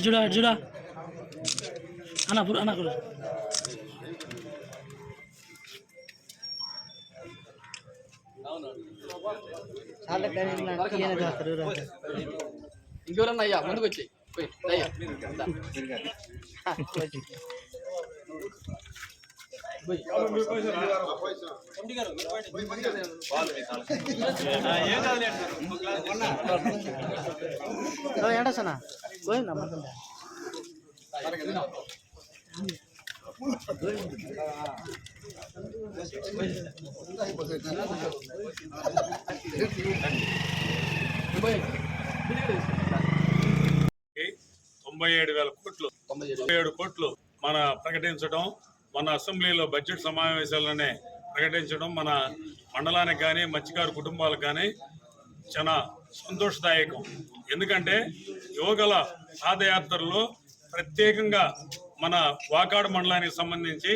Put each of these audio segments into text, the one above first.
చూడా చూడా అన్న పురు అన్న కూడా ఇంకెవరన్నా అయ్యా? ముందుకు వచ్చి పోయి, అయ్యా. దా. సన్నా పోయిందా మొత్తం తొంభై ఏడు వేల కోట్లు తొంభై ఏడు కోట్లు మన ప్రకటించడం మన అసెంబ్లీలో బడ్జెట్ సమావేశాలనే ప్రకటించడం మన మండలానికి కానీ మత్స్యకారు కుటుంబాలకు కానీ చాలా సంతోషదాయకం. ఎందుకంటే యువగల పాదయాత్రలో ప్రత్యేకంగా మన వాకాడు మండలానికి సంబంధించి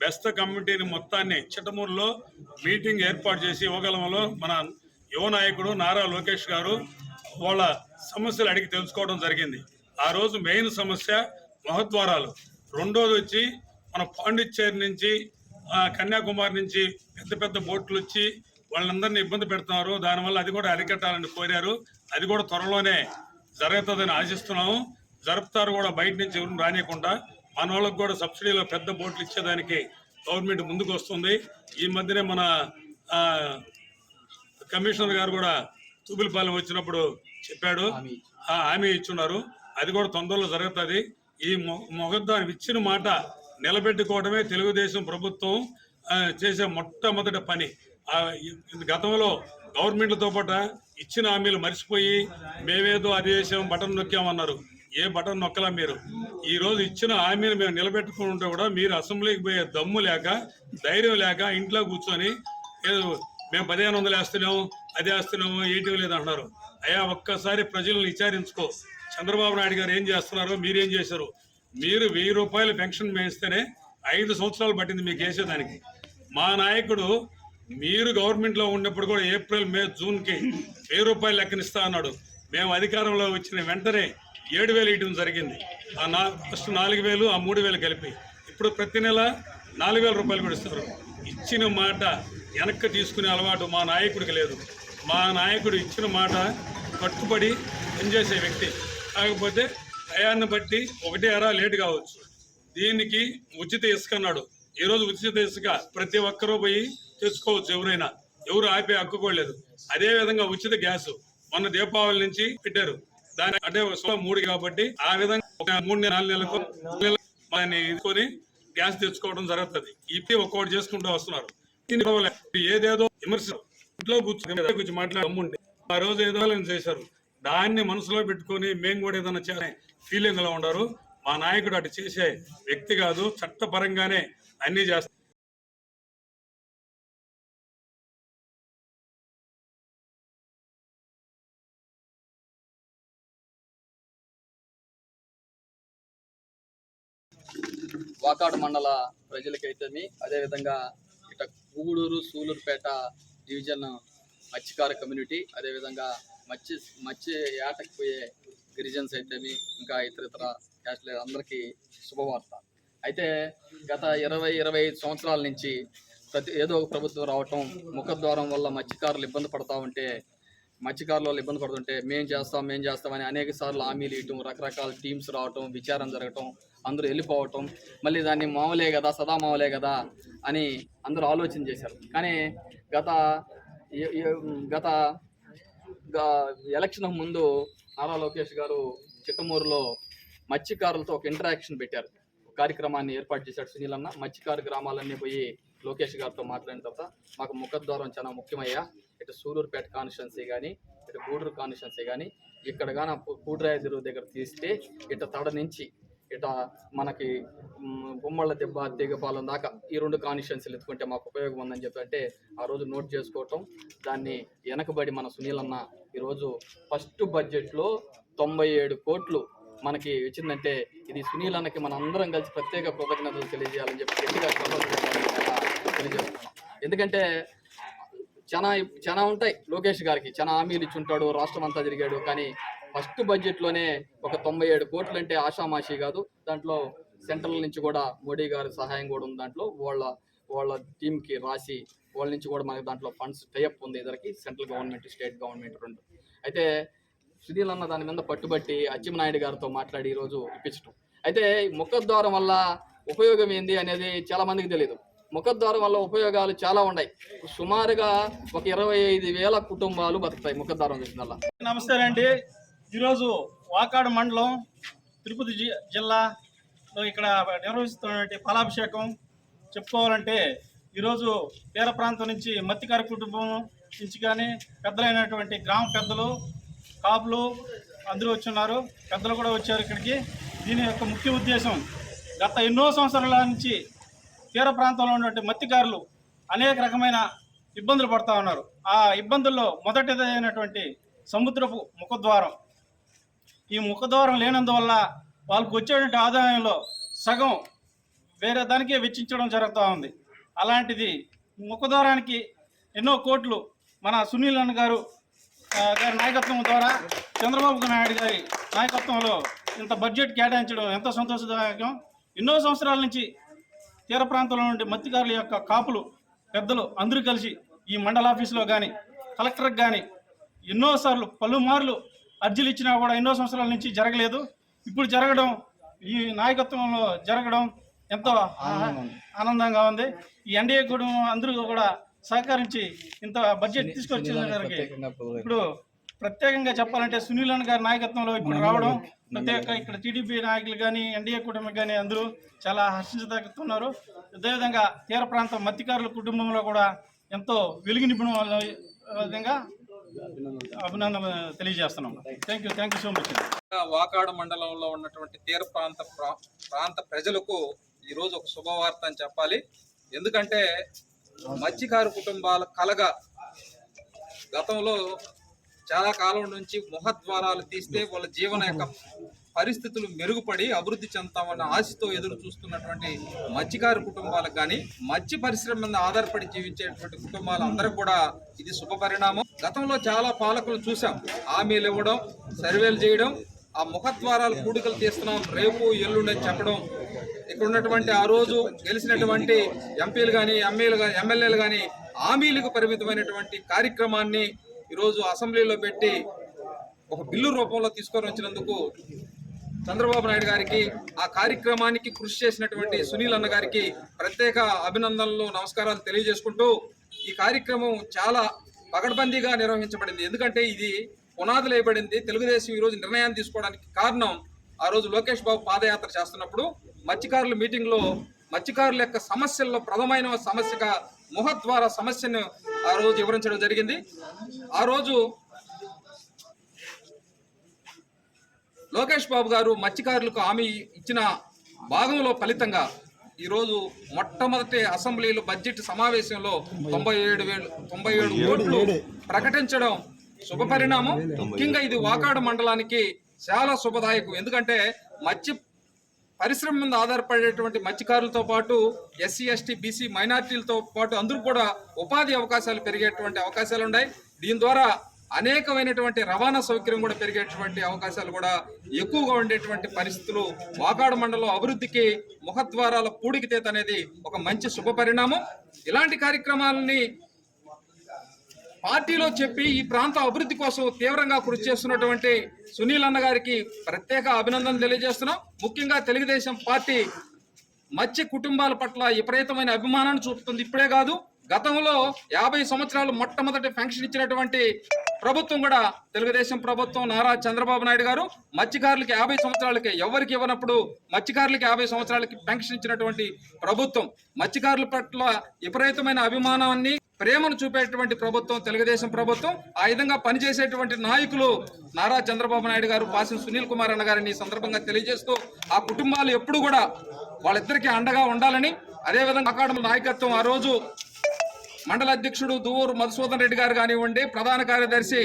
బెస్త కమిటీని మొత్తాన్ని చిట్టమూరులో మీటింగ్ ఏర్పాటు చేసి యువగలంలో మన యువ నాయకుడు నారా లోకేష్ గారు వాళ్ళ సమస్యలు అడిగి తెలుసుకోవడం జరిగింది. ఆ రోజు మెయిన్ సమస్య మహద్వారాలు. రెండోది వచ్చి మన పాండిచ్చేరి నుంచి ఆ, కన్యాకుమారి నుంచి పెద్ద పెద్ద బోట్లు వచ్చి వాళ్ళందరినీ ఇబ్బంది పెడుతున్నారు. దానివల్ల అది కూడా అరికట్టాలని కోరారు. అది కూడా త్వరలోనే జరుగుతుందని ఆశిస్తున్నాము. జరుపుతారు కూడా బయట నుంచి ఎవరు రానియకుండా. మన వాళ్ళకి కూడా సబ్సిడీలో పెద్ద బోట్లు ఇచ్చేదానికి గవర్నమెంట్ ముందుకు వస్తుంది. ఈ మధ్యనే మన కమిషనర్ గారు కూడా తూపులపాలెం వచ్చినప్పుడు చెప్పాడు. హామీ. ఇచ్చున్నారు. అది కూడా తొందరలో జరుగుతుంది. ఈ మొగద్దాన్ని ఇచ్చిన మాట నిలబెట్టుకోవడమే తెలుగుదేశం ప్రభుత్వం చేసే మొట్టమొదటి పని. గతంలో గవర్నమెంట్లతో పాటు ఇచ్చిన హామీలు మర్చిపోయి మేమేదో అది చేసాం బటన్ నొక్కామన్నారు. ఏ బటన్ నొక్కలా మీరు? ఈ రోజు ఇచ్చిన హామీలు మేము నిలబెట్టుకుని ఉంటే కూడా మీరు అసెంబ్లీకి పోయే దమ్ము లేక ధైర్యం లేక ఇంట్లో కూర్చొని మేము పదిహేను వందలు వేస్తున్నాము అది వేస్తున్నాము ఏంటి లేదు అంటున్నారు. అయ్యా ఒక్కసారి ప్రజలను విచారించుకో. చంద్రబాబు నాయుడు గారు ఏం చేస్తున్నారో మీరేం చేశారు? మీరు వెయ్యి రూపాయలు పెన్షన్ వేస్తేనే ఐదు సంవత్సరాలు పట్టింది మీకు వేసేదానికి మా నాయకుడు మీరు గవర్నమెంట్లో ఉన్నప్పుడు కూడా ఏప్రిల్ మే జూన్కి వెయ్యి రూపాయలు లెక్కనిస్తా అన్నాడు. మేము అధికారంలో వచ్చిన వెంటనే ఏడు వేలు ఇవ్వడం జరిగింది. ఆ నా ఫస్ట్ నాలుగు వేలు ఆ మూడు వేలు కలిపి. ఇప్పుడు ప్రతి నెల నాలుగు వేల రూపాయలు కూడా ఇస్తారు. ఇచ్చిన మాట వెనక్కి తీసుకునే అలవాటు మా నాయకుడికి లేదు. మా నాయకుడు ఇచ్చిన మాట కట్టుబడి పనిచేసే వ్యక్తి. కాకపోతే టయాన్ని బట్టి ఒకటి అర లేట్ కావచ్చు. దీనికి ఉచిత ఇసుక అన్నాడు. ఈ రోజు ఉచిత ఇసుక ప్రతి ఒక్కరూ పోయి తెచ్చుకోవచ్చు ఎవరైనా. ఎవరు ఆపే అక్కుకోలేదు అదే విధంగా ఉచిత గ్యాస్ మొన్న దీపావళి నుంచి పెట్టారు. దాని అంటే మూడు కాబట్టి ఆ విధంగా మూడు నాలుగు నెలలకు దాన్ని తీసుకొని గ్యాస్ తెచ్చుకోవడం జరుగుతుంది. ఇప్పుడు ఒక్కొక్కటి చేసుకుంటూ వస్తున్నారు. ఏదేదో విమర్శ. ఇంట్లో కూర్చొని కూర్చొని మాట్లాడే ఆ రోజు ఏదో చేశారు. దాన్ని మనసులో పెట్టుకొని మేము కూడా ఏదైనా చేయాలి. ఫీలింగ్లో ఉండరు. మా నాయకుడు అటు చేసే వ్యక్తి కాదు చట్టపరంగానే అన్ని చేస్తారు వాకాడు మండల ప్రజలకైతేమి అదేవిధంగా ఇట గూడూరు సూలూరుపేట డివిజన్ మత్స్యకార కమ్యూనిటీ అదేవిధంగా మత్స్య మత్స్య ఏటకు పోయే గిరిజన్స్ అయితేవి ఇంకా ఇతర ఇతర క్యాస్ట్ల అందరికీ శుభవార్త. అయితే గత ఇరవై ఇరవై ఐదు సంవత్సరాల నుంచి ప్రతి ఏదో ఒక ప్రభుత్వం రావటం ముఖద్వారం వల్ల మత్స్యకారులు ఇబ్బంది పడతా ఉంటే మత్స్యకారుల వాళ్ళు ఇబ్బంది పడుతుంటే మేం చేస్తాం మేం చేస్తామని అనేక సార్లు హామీలు ఇవ్వటం రకరకాల టీమ్స్ రావటం విచారం జరగటం అందరూ వెళ్ళిపోవటం మళ్ళీ దాన్ని మామూలే కదా సదా మామూలే కదా అని అందరూ ఆలోచన చేశారు. కానీ గత గత ఎలక్షన్ ముందు నారా లోకేష్ గారు చిట్టమూరులో మత్స్యకారులతో ఒక ఇంటరాక్షన్ పెట్టారు. కార్యక్రమాన్ని ఏర్పాటు చేశాడు సునీల్ అన్న. మత్స్యకారు గ్రామాలన్నీ పోయి లోకేష్ గారితో మాట్లాడిన తర్వాత మాకు ముఖద్వారం చాలా ముఖ్యమయ్యా. ఇటు సూలూరుపేట కాన్స్టిట్యున్సీ కానీ ఇటు గూడూరు కాన్స్టిట్యున్సీ కానీ ఇక్కడ కానీ కూడ్రాయ దగ్గర తీస్తే ఇటు తడ నుంచి ఇట మనకి బొమ్మల దెబ్బ తీగపాలెం దాకా ఈ రెండు కాన్స్టిట్యున్సీలు ఎత్తుకుంటే మాకు ఉపయోగం ఉందని చెప్పి అంటే ఆ రోజు నోట్ చేసుకోవటం. దాన్ని వెనకబడి మన సునీల్ అన్న ఈరోజు ఫస్ట్ బడ్జెట్లో తొంభై ఏడు కోట్లు మనకి వచ్చిందంటే ఇది సునీల్ అన్నకి మన అందరం కలిసి ప్రత్యేక కృతజ్ఞతలు తెలియజేయాలని చెప్పి గట్టిగా తెలియజేస్తున్నాం ఎందుకంటే చాలా చాలా ఉంటాయి. లోకేష్ గారికి చాలా హామీలు ఇచ్చి ఉంటాడు రాష్ట్రం అంతా తిరిగాడు. కానీ ఫస్ట్ బడ్జెట్లోనే ఒక తొంభై ఏడు కోట్లు అంటే ఆషామాషి కాదు. దాంట్లో సెంట్రల్ నుంచి కూడా మోడీ గారి సహాయం కూడా ఉంది దాంట్లో. వాళ్ళ వాళ్ళ టీంకి రాసి వాళ్ళ నుంచి కూడా మనకి దాంట్లో ఫండ్స్ టైఅప్ ఉంది ఇద్దరికి సెంట్రల్ గవర్నమెంట్ స్టేట్ గవర్నమెంట్ రెండు. అయితే సునీల్ అన్న దాని మీద పట్టుబట్టి అచ్చెన్నాయుడు గారితో మాట్లాడి ఈరోజు ఇప్పించడం అయితే ముఖద్వారం వల్ల ఉపయోగం ఏంది అనేది చాలా మందికి తెలియదు ముఖద్వారం వల్ల ఉపయోగాలు చాలా ఉన్నాయి. సుమారుగా ఒక ఇరవై ఐదు వేల కుటుంబాలు బతుకుతాయి ముఖద్వారం చేసిన వల్ల నమస్తే అండి. ఈరోజు వాకాడు మండలం తిరుపతి జి- జిల్లాలో ఇక్కడ నిర్వహిస్తున్నటువంటి ఫలాభిషేకం చెప్పుకోవాలంటే ఈరోజు తీర ప్రాంతం నుంచి మత్తికార కుటుంబం నుంచి కానీ పెద్దలైనటువంటి గ్రామ పెద్దలు కాపులు అందరూ వచ్చున్నారు. పెద్దలు కూడా వచ్చారు ఇక్కడికి. దీని యొక్క ముఖ్య ఉద్దేశం గత ఎన్నో సంవత్సరాల నుంచి తీర ప్రాంతంలో ఉన్నటువంటి మత్స్యకారులు అనేక రకమైన ఇబ్బందులు పడుతూ ఉన్నారు. ఆ ఇబ్బందుల్లో మొదటిదైనటువంటి సముద్రపు ముఖద్వారం ఈ ముఖద్వారం లేనందువల్ల వాళ్ళకు వచ్చేటువంటి ఆదాయంలో సగం వేరే దానికే వెచ్చించడం జరుగుతూ ఉంది. అలాంటిది ముఖద్వారానికి ఎన్నో కోట్లు మన సునీల్ అన్న గారు గారి నాయకత్వం ద్వారా చంద్రబాబు నాయుడు గారి నాయకత్వంలో ఇంత బడ్జెట్ కేటాయించడం ఎంత సంతోషదాయకం. ఎన్నో సంవత్సరాల నుంచి తీర ప్రాంతంలో నుండి మత్స్యకారుల యొక్క కాపులు పెద్దలు అందరూ కలిసి ఈ మండల ఆఫీసులో కానీ కలెక్టర్కి కానీ ఎన్నోసార్లు పలుమార్లు అర్జీలు ఇచ్చినా కూడా ఎన్నో సంవత్సరాల నుంచి జరగలేదు. ఇప్పుడు జరగడం ఈ నాయకత్వంలో జరగడం ఎంతో ఆనందంగా ఉంది. ఈ ఎన్డీఏ కుటుంబం అందరూ కూడా సహకరించి ఇంత బడ్జెట్ తీసుకొచ్చిన గారికి ఇప్పుడు ప్రత్యేకంగా చెప్పాలంటే సునీల్ అన్న గారి నాయకత్వంలో ఇప్పుడు రావడం ప్రత్యేక ఇక్కడ టీడీపీ నాయకులు కానీ ఎన్డీఏ కుటుంబం కానీ అందరూ చాలా హర్షించదక్కుతున్నారు అదేవిధంగా తీర ప్రాంతం మత్స్యకారుల కుటుంబంలో కూడా ఎంతో వెలుగు నిపుణుల విధంగా అభినందనలు తెలియజేస్తున్నాం. Thank you thank you so much Vakadu మండలంలో ఉన్నటువంటి తీర ప్రాంత ప్రా- ప్రాంత ప్రజలకు ఈరోజు ఒక శుభవార్త అని చెప్పాలి. ఎందుకంటే మత్స్యకారు కుటుంబాల కలగా గతంలో చాలా కాలం నుంచి ముఖద్వారాలు తీస్తే వాళ్ళ జీవన యొక్క పరిస్థితులు మెరుగుపడి అభివృద్ధి చెందుతామన్న ఆశతో ఎదురు చూస్తున్నటువంటి మత్స్యకారు కుటుంబాలకు కానీ మత్స్య పరిశ్రమ మీద ఆధారపడి జీవించేటువంటి కుటుంబాలందరూ కూడా ఇది శుభ పరిణామం. గతంలో చాలా పాలకులు చూసాం హామీలు ఇవ్వడం సర్వేలు చేయడం ఆ ముఖద్వారాలు కూడికలు తీస్తున్నాం. రేపు ఎల్లుండని చెప్పడం. ఇక్కడ ఉన్నటువంటి ఆ రోజు గెలిచినటువంటి ఎంపీలు కానీ ఎంఏలు కానీ ఎమ్మెల్యేలు కానీ హామీలకు పరిమితమైనటువంటి కార్యక్రమాన్ని ఈరోజు అసెంబ్లీలో పెట్టి ఒక బిల్లు రూపంలో తీసుకొని వచ్చినందుకు చంద్రబాబు నాయుడు గారికి ఆ కార్యక్రమానికి కృషి చేసినటువంటి సునీల్ అన్న గారికి ప్రత్యేక అభినందనలు నమస్కారాలు తెలియజేసుకుంటూ ఈ కార్యక్రమం చాలా పగడ్బందీగా నిర్వహించబడింది. ఎందుకంటే ఇది పునాదులు వేయబడింది తెలుగుదేశం ఈరోజు నిర్ణయాన్ని తీసుకోవడానికి కారణం ఆ రోజు లోకేష్ బాబు పాదయాత్ర చేస్తున్నప్పుడు మత్స్యకారుల మీటింగ్లో మత్స్యకారుల యొక్క సమస్యల్లో ప్రథమైన సమస్యగా ముఖద్వార సమస్యను ఆ రోజు వివరించడం జరిగింది. ఆ రోజు లోకేష్ బాబు గారు మత్స్యకారులకు హామీ ఇచ్చిన భాగంలో ఫలితంగా ఈరోజు మొట్టమొదటి అసెంబ్లీలో బడ్జెట్ సమావేశంలో తొంభై ఏడు వేలు తొంభై ఏడు కోట్లు ప్రకటించడం శుభ పరిణామం. ముఖ్యంగా ఇది వాకాడు మండలానికి చాలా శుభదాయకం. ఎందుకంటే మత్స్య పరిశ్రమ మీద ఆధారపడేటువంటి మత్స్యకారులతో పాటు ఎస్సీ ఎస్టీ బీసీ మైనార్టీలతో పాటు అందరూ కూడా ఉపాధి అవకాశాలు పెరిగేటువంటి అవకాశాలు ఉన్నాయి. దీని ద్వారా అనేకమైనటువంటి రవాణా సౌకర్యం కూడా పెరిగేటువంటి అవకాశాలు కూడా ఎక్కువగా ఉండేటువంటి పరిస్థితులు వాకాడ మండలం అభివృద్ధికి ముఖద్వారాల పూడికితేత అనేది ఒక మంచి శుభ పరిణామం. ఇలాంటి కార్యక్రమాలని పార్టీలో చెప్పి ఈ ప్రాంత అభివృద్ధి కోసం తీవ్రంగా కృషి చేస్తున్నటువంటి సునీల్ అన్న గారికి ప్రత్యేక అభినందనలు తెలియజేస్తున్నాం. ముఖ్యంగా తెలుగుదేశం పార్టీ మత్స్య కుటుంబాల పట్ల విపరీతమైన అభిమానాన్ని చూపుతుంది. ఇప్పుడే కాదు గతంలో యాభై సంవత్సరాలు మొట్టమొదటి ఫంక్షన్ ఇచ్చినటువంటి ప్రభుత్వం కూడా తెలుగుదేశం ప్రభుత్వం నారా చంద్రబాబు నాయుడు గారు మత్స్యకారులకి యాభై సంవత్సరాలకి ఎవరికి ఇవ్వనప్పుడు మత్స్యకారులకి యాభై సంవత్సరాలకి పెన్షన్ ఇచ్చినటువంటి ప్రభుత్వం మత్స్యకారుల పట్ల విపరీతమైన అభిమానాన్ని ప్రేమను చూపేటువంటి ప్రభుత్వం తెలుగుదేశం ప్రభుత్వం ఆ విధంగా పనిచేసేటువంటి నాయకులు నారా చంద్రబాబు నాయుడు గారు పాసిన సునీల్ కుమార్ అన్న గారిని సందర్భంగా తెలియజేస్తూ ఆ కుటుంబాలు ఎప్పుడు కూడా వాళ్ళిద్దరికీ అండగా ఉండాలని అదేవిధంగా అకాడమీ నాయకత్వం ఆ రోజు మండల అధ్యక్షుడు దువ్వూరు మధుసూదన్ రెడ్డి గారు కానివ్వండి ప్రధాన కార్యదర్శి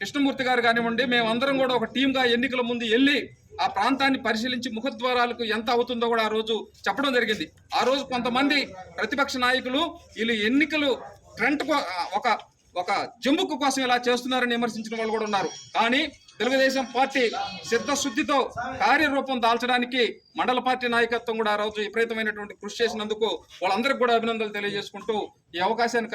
కృష్ణమూర్తి గారు కానివ్వండి మేమందరం కూడా ఒక టీంగా ఎన్నికల ముందు వెళ్ళి ఆ ప్రాంతాన్ని పరిశీలించి ముఖద్వారాలకు ఎంత అవుతుందో కూడా ఆ రోజు చెప్పడం జరిగింది. ఆ రోజు కొంతమంది ప్రతిపక్ష నాయకులు వీళ్ళు ఎన్నికలు ట్రెంట్ ఒక ఒక జంబుకు కోసం ఇలా చేస్తున్నారని విమర్శించిన వాళ్ళు కూడా ఉన్నారు. కానీ తెలుగుదేశం పార్టీ సిద్ధశుద్ధితో కార్యరూపం దాల్చడానికి మండల పార్టీ నాయకత్వం కూడా ఆ రోజు విపరీతమైనటువంటి కృషి చేసినందుకు వాళ్ళందరికీ కూడా అభినందనలు తెలియజేసుకుంటూ ఈ అవకాశాన్ని